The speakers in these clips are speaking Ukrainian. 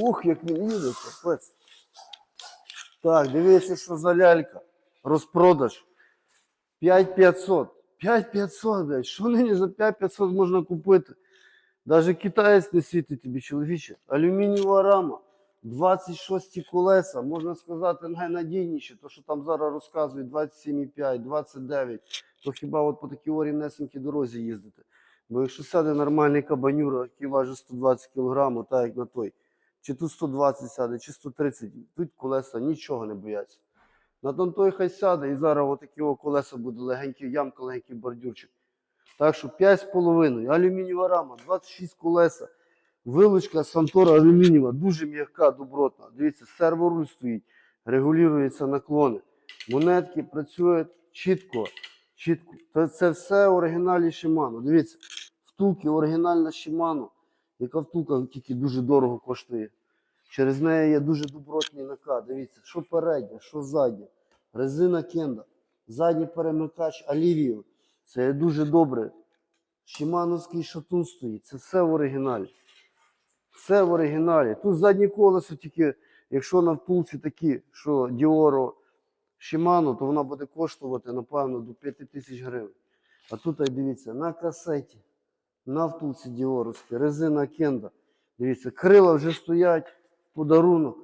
Ух, як він їде. Так, дивіться, що за лялька. Розпродаж. 5500. 5500, блядь. Що нині за 5500 можна купити? Даже китаєць не світить тобі, чоловіче. Алюмінієва рама. 26 колеса, можна сказати, найнадійніші, то що там зараз розказують 27,5, 29, то хіба от по такій орівнесенькій дорозі їздити. Бо якщо сяде нормальний кабанюра, який важить 120 кг, так як на той, чи тут 120 сяде, чи 130, тут колеса нічого не бояться. На тон той хай сяде, і зараз отакі о колеса буде легенький ямка, легенький бордюрчик. Так що 5,5, алюмінієва рама, 26 колеса. Вилучка Сантора алюмінієва, дуже м'яка, добротна. Дивіться, серворуль стоїть, регулюються наклони. Монетки працюють чітко, чітко. Це все оригіналі Shimano. Дивіться, втулки оригінальна Shimano. Яка втулка тільки дуже дорого коштує. Через неї є дуже добротний накат. Дивіться, що переднє, що заднє. Резина кенда, задній перемикач Алівієв. Це є дуже добре. Шимановський шатун стоїть. Це все в оригіналі. Все в оригіналі. Тут заднє колесо тільки, якщо на втулці такі, що Діоро Shimano, то вона буде коштувати, напевно, до 5 тисяч гривень. А тут, дивіться, на касеті, на втулці Діоровській, резина кенда. Дивіться, крила вже стоять в подарунок.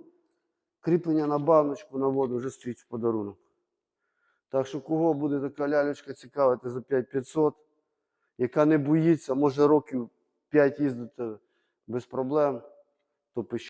Кріплення на баночку на воду вже стоїть в подарунок. Так що, кого буде така лялечка цікавити за 5500, яка не боїться, може років 5 їздити без проблем, то пишіть.